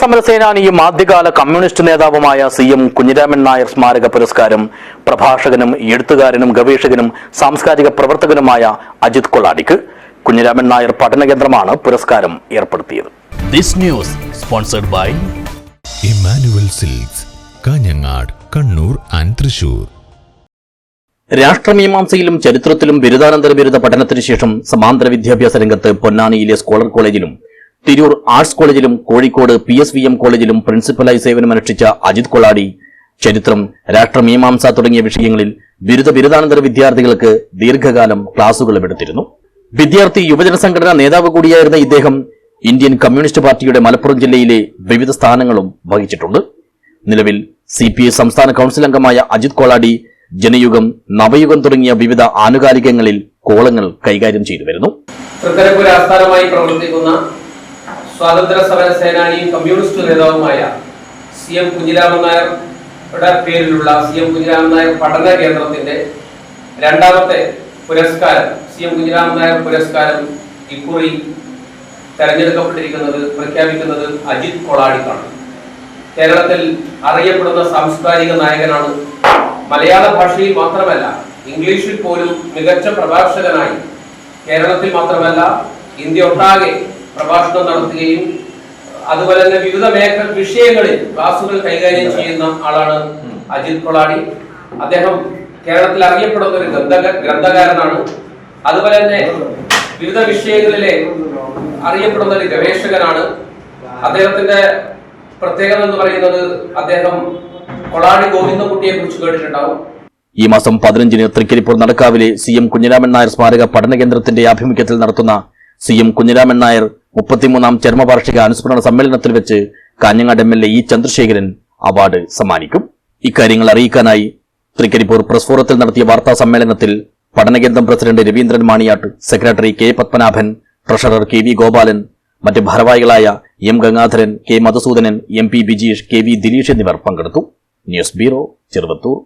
സമരസേനാനിയും ആദ്യകാല കമ്മ്യൂണിസ്റ്റ് നേതാവുമായ C M Kunhiraman Nair സ്മാരക പുരസ്കാരം പ്രഭാഷകനും എഴുത്തുകാരനും ഗവേഷകനും സാംസ്കാരിക പ്രവർത്തകനുമായ അജിത് കൊള്ളാടിക്ക് കുഞ്ഞിരാമൻ നായർ പഠന കേന്ദ്രമാണ് പുരസ്കാരം ഏർപ്പെടുത്തിയത്. This news sponsored by Emmanuel Silks Kanhangad Kannur and Thrissur. രാഷ്ട്രമീമാംസയിലും ചരിത്രത്തിലും ബിരുദാനന്തര ബിരുദ പഠനത്തിനു ശേഷം സമാന്തര വിദ്യാഭ്യാസ രംഗത്ത് പൊന്നാനിയിലെ സ്കോളർ കോളേജിലും തിരൂർ ആർട്സ് കോളേജിലും Kozhikode P S V M കോളേജിലും പ്രിൻസിപ്പലായി സേവനമനുഷ്ഠിച്ച അജിത് കൊളാടി ചരിത്രം രാഷ്ട്രമീമാംസ തുടങ്ങിയ വിഷയങ്ങളിൽ ബിരുദ ബിരുദാനന്തര വിദ്യാർത്ഥികൾക്ക് ദീർഘകാലം ക്ലാസുകളും എടുത്തിരുന്നു. വിദ്യാർത്ഥി യുവജന സംഘടനാ നേതാവ് കൂടിയായിരുന്ന ഇദ്ദേഹം ഇന്ത്യൻ കമ്മ്യൂണിസ്റ്റ് പാർട്ടിയുടെ മലപ്പുറം ജില്ലയിലെ വിവിധ സ്ഥാനങ്ങളും വഹിച്ചിട്ടുണ്ട്. നിലവിൽ സി പി ഐ സംസ്ഥാന കൌൺസിൽ അംഗമായ അജിത് കോളാടി ജനയുഗം നവയുഗം തുടങ്ങിയ വിവിധ ആനുകാലികങ്ങളിൽ കോളങ്ങൾ കൈകാര്യം ചെയ്തു വരുന്നു. തൃക്കരപ്പൂർ ആസ്ഥാനമായി പ്രവർത്തിക്കുന്ന സ്വാതന്ത്ര്യ സമര സേനാനിയും കമ്മ്യൂണിസ്റ്റ് നേതാവുമായ സി എം കുഞ്ഞിരാമൻ നായരുടെ പേരിലുള്ള സി എം കുഞ്ഞിരാമൻ നായർ പഠന കേന്ദ്രത്തിന്റെ രണ്ടാമത്തെ പുരസ്കാരം സി എം കുഞ്ഞിരാമൻ നായർ പുരസ്കാരം ഇക്കുറി തെരഞ്ഞെടുക്കപ്പെട്ടിരിക്കുന്നത് പ്രഖ്യാപിക്കുന്നത് അജിത് കൊളാടിക്കാണ്. കേരളത്തിൽ അറിയപ്പെടുന്ന സാംസ്കാരിക നായകനാണ് മലയാള ഭാഷയിൽ മാത്രമല്ല ഇംഗ്ലീഷിൽ പോലും മികച്ച പ്രഭാഷകനായി കേരളത്തിൽ മാത്രമല്ല ഇന്ത്യ ഒട്ടാകെ പ്രഭാഷണം നടത്തുകയും അതുപോലെ തന്നെ വിവിധ മേഖല വിഷയങ്ങളിൽ ക്ലാസുകൾ കൈകാര്യം ചെയ്യുന്ന ആളാണ് അജിത് കൊളാടി അദ്ദേഹം കേരളത്തിൽ അറിയപ്പെടുന്ന ഒരു ഗ്രന്ഥക ഗ്രന്ഥകാരനാണ്. അതുപോലെ തന്നെ വിവിധ വിഷയങ്ങളിലെ അറിയപ്പെടുന്ന ഒരു ഗവേഷകനാണ്. അദ്ദേഹത്തിന്റെ പ്രത്യേകത എന്ന് പറയുന്നത് അദ്ദേഹം കൊളാടി ഗോവിന്ദൻകുട്ടിയെ കുറിച്ച് കേട്ടിട്ടുണ്ടാവും. ഈ മാസം പതിനഞ്ചിന് തൃക്കരിപ്പൂർ നടക്കാവിലെ സി എം കുഞ്ഞിരാമൻ നായർ സ്മാരക പഠന കേന്ദ്രത്തിന്റെ ആഭിമുഖ്യത്തിൽ നടത്തുന്ന സി എം കുഞ്ഞിരാമൻ നായർ മുപ്പത്തിമൂന്നാം ചരമവാർഷിക അനുസ്മരണ സമ്മേളനത്തിൽ വെച്ച് Kanhangad M L A E Chandrasekharan award സമ്മാനിക്കും. ഇക്കാര്യങ്ങൾ അറിയിക്കാനായി തൃക്കരിപ്പൂർ പ്രസ് ഫോറത്തിൽ നടത്തിയ വാർത്താ സമ്മേളനത്തിൽ പഠനകേന്ദ്രം president Raveendran Maniyatt secretary K Padmanabhan treasurer K V Gopalan മറ്റ് ഭാരവാഹികളായ M Gangadharan K Madhusoodanan M P Bijeesh K V Dileesh എന്നിവർ പങ്കെടുത്തു. News bureau Cheruvathur.